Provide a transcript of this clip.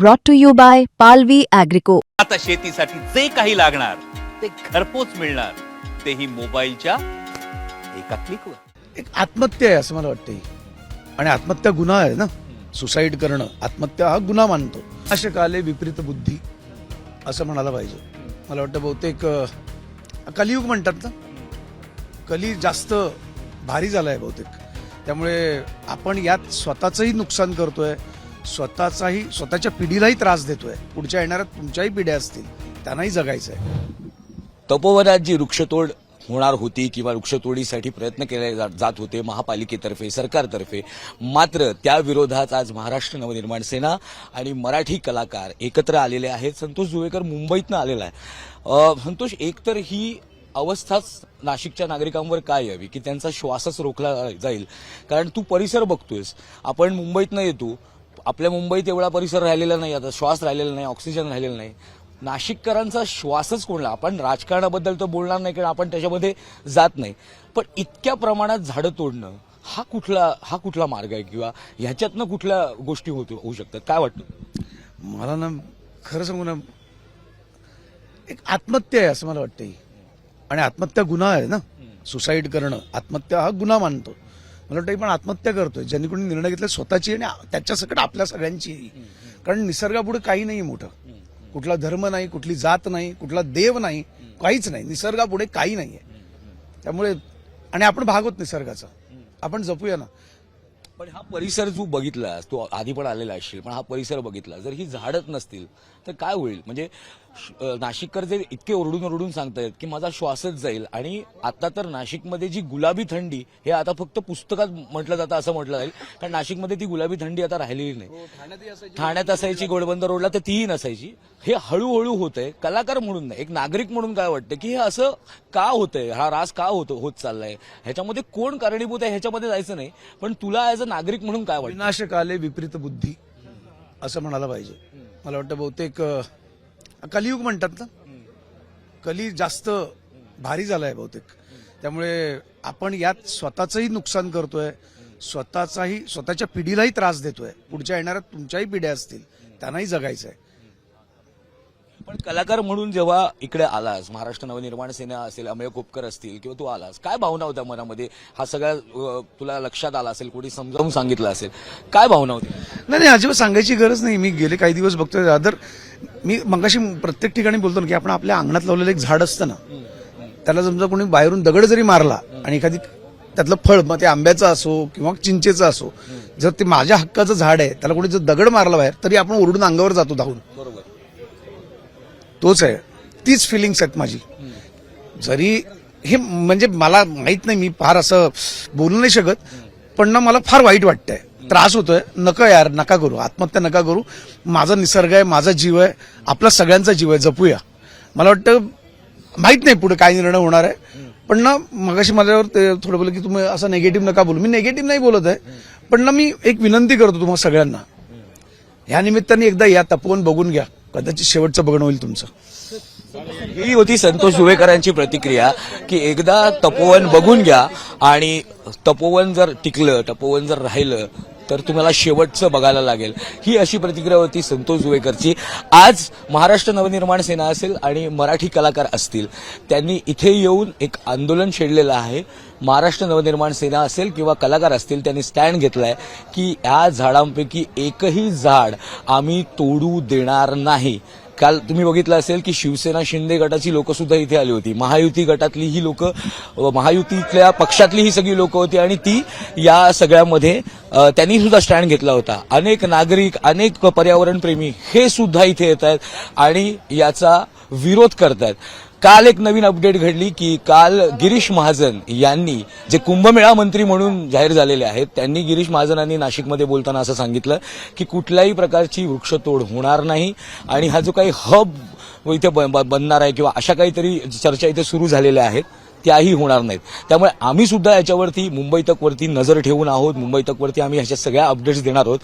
brought to you by Palvi Agrico. आता शेतीसाठी जे काही लागणार ते घरपोच मिळणार. तेही मोबाईलच्या एका क्लिकवर एक आत्महत्या आहे असं मला वाटतं ही. आणि आत्महत्या गुन्हा आहे ना? सुसाईड करणं आत्महत्या हा गुन्हा मानतो. असे काले विपरीत बुद्धी असं म्हणायला पाहिजे. मला वाटतं बहुतेक अं, कलियुग म्हणतात ना? कली जास्त भारी झालाय बहुतेक. त्यामुळे आपण यात स्वतःचंही नुकसान करतोय. स्वतःचाही स्वतःच्या पिढीलाही त्रास देतोय. पुढच्या येणाऱ्या तुमच्याही पिढ्या असतील त्यांनाही जगायचं आहे तपोवनात जी वृक्षतोड होणार होती किंवा वृक्षतोडीसाठी प्रयत्न केले जात होते महापालिकेतर्फे सरकारतर्फे. मात्र त्या विरोधात आज महाराष्ट्र नवनिर्माण सेना आणि मराठी कलाकार एकत्र आलेले आहेत. संतोष जुवेकर मुंबईतनं आलेला आहे. संतोष एकतर ही अवस्थाच नाशिकच्या नागरिकांवर काय यावी? की त्यांचा श्वासच रोखला जाईल. कारण तू परिसर बघतोयस. आपण मुंबईतनं येतो आपल्या मुंबईत एवढा परिसर राहिलेला नाही आता श्वास राहिलेला नाही ऑक्सिजन राहिलेला नाही. नाशिककरांचा श्वासच कोणला आपण राजकारणाबद्दल तर बोलणार नाही कारण आपण त्याच्यामध्ये जात नाही. पण इतक्या प्रमाणात झाडं तोडणं हा कुठला हा कुठला मार्ग आहे? किंवा ह्याच्यातनं कुठल्या गोष्टी होत होऊ शकतात? काय वाटतं? मला ना खरं सांगू ना एक आत्महत्या आहे असं मला वाटतं. आणि आत्महत्या गुन्हा आहे ना. सुसाईड करणं आत्महत्या हा गुन्हा मानतो. मला वाटतं पण आत्महत्या करतोय. ज्यांनी कोणी निर्णय घेतला स्वतःची आणि त्याच्यासकट आपल्या सगळ्यांची कारण निसर्गापुढे काही नाही मोठं. कुठला धर्म नाही कुठली जात नाही कुठला देव नाही काहीच नाही. निसर्गापुढे काही नाहीये. त्यामुळे आणि आपण भाग आहोत निसर्गाचा. आपण जपूया ना. पण हा परिसर तू बघितलास तू आधी पण आलेला असशील पण हा परिसर बघितला जर ही झाडच नसतील तर काय होईल? म्हणजे नाशिककर जे इतके ओरडून ओरडून सांगतायत की माझा श्वासच जाईल आणि आता तर नाशिकमध्ये जी गुलाबी थंडी हे आता फक्त पुस्तकात म्हटलं जातं असं म्हटलं जाईल कारण नाशिकमध्ये ती गुलाबी थंडी आता राहिलेली नाही. ठाण्यात असायची गोडबंदर रोडला तर तीही नसायची. हे हळूहळू होतंय कलाकार म्हणून नाही एक नागरिक म्हणून काय वाटतं की हे असं का होतंय हा रास का होतो होत चाललाय? ह्याच्यामध्ये कोण कारणीभूत आहे ह्याच्यामध्ये जायचं नाही. पण तुला ॲज अ नागरिक म्हणून काय वाटतं? विनाशकाले विपरीत बुद्धी असं म्हणायला पाहिजे. मला वाटतं बहुतेक कलियुग म्हणतात ना? कली जास्त भारी झालाय बहुतेक. त्यामुळे आपण यात स्वतःचंही नुकसान करतोय स्वतःचाही स्वतःच्या पिढीलाही त्रास देतोय. पुढच्या येणाऱ्या तुमच्याही पिढ्या असतील त्यांनाही जगायचं आहे पण कलाकार म्हणून जेव्हा इकडे आलास महाराष्ट्र नवनिर्माण सेना असेल अमेय कोपकर असतील किंवा तू आलास काय भावना होत्या मनामध्ये? हा सगळा अ, तुला लक्षात आला असेल कोणी समजावून सांगितलं असेल काय भावना होती नाही नाही अजिबात सांगायची गरज नाही. मी गेले काही दिवस बघतोय. अदर मी मगाशी प्रत्येक ठिकाणी बोलतो ना की आपण आपल्या अंगणात लावलेलं एक झाड असतं ना त्याला समजा कोणी बाहेरून दगड जरी मारला आणि एखादी त्यातलं फळ मग ते आंब्याचं असो किंवा चिंचेचं असो जर ते माझ्या हक्काचं झाड आहे त्याला कोणी जर दगड मारला बाहेर तरी आपण ओरडून अंगावर जातो धावून. बरोबर. तोच आहे. तीच फिलिंग्स आहेत माझी. जरी हे म्हणजे मला माहीत नाही मी फार असं बोलू नाही शकत पण ना मला फार वाईट वाटतंय. त्रास होतोय. नका यार नका करू. आत्महत्या नका करू. माझा निसर्ग आहे माझा जीव आहे. आपला सगळ्यांचा जीव आहे. जपूया. मला वाटतं माहीत नाही पुढे काय निर्णय होणार आहे. पण ना मगाशी माझ्यावर ते थोडं बोललं की तुम्ही असं नेगेटिव्ह नका बोलू. मी नेगेटिव्ह नाही बोलत आहे. पण ना मी एक विनंती करतो तुम्हाला सगळ्यांना. ह्या निमित्ताने एकदा या तपवून बघून घ्या. कदाचित शेवटचं बघणं होईल तुमचं. ही होती संतोष जुवेकरांची प्रतिक्रिया की एकदा तपोवन बघून घ्या आणि तपोवन जर टिकलं तपोवन जर राहिलं तर तुम्हाला शेवटचं बघायला लागेल. ही अशी प्रतिक्रिया होती संतोष जुवेकरची. आज महाराष्ट्र नवनिर्माण सेना असेल आणि मराठी कलाकार असतील. त्यांनी इथे येऊन एक आंदोलन छेडलेलं आहे. महाराष्ट्र नवनिर्माण सेना असेल किंवा कलाकार असतील त्यांनी स्टँड घेतलाय की या झाडांपैकी एकही झाड आम्ही तोडू देणार नाही. काल तुम्ही बघितलं असेल की शिवसेना शिंदे गटाची लोक सुद्धा इथे आली होती. महायुती गटातली ही लोक महायुतीतल्या पक्षातली ही सगळी लोक होती आणि ती या सगळ्यामध्ये त्यांनी सुद्धा स्टँड घेतला होता. अनेक नागरिक अनेक पर्यावरणप्रेमी हे सुद्धा इथे येत आहेत आणि याचा विरोध करतायत. काल एक नवीन अपडेट घडली की काल गिरीश महाजन यांनी जे कुंभमेळा मंत्री म्हणून जाहीर झालेले आहेत त्यांनी गिरीश महाजनांनी नाशिकमध्ये बोलताना असं सांगितलं की कुठल्याही प्रकारची वृक्षतोड होणार नाही आणि हा जो काही हब इथे ब- ब- बनणार आहे किंवा अशा काहीतरी चर्चा इथे सुरू झालेल्या आहेत त्याही होणार नाहीत. त्यामुळे आम्ही सुद्धा याच्यावरती मुंबई तकवरती नजर ठेवून आहोत. मुंबई तकवरती आम्ही ह्याच्या सगळ्या अपडेट्स देणार आहोत.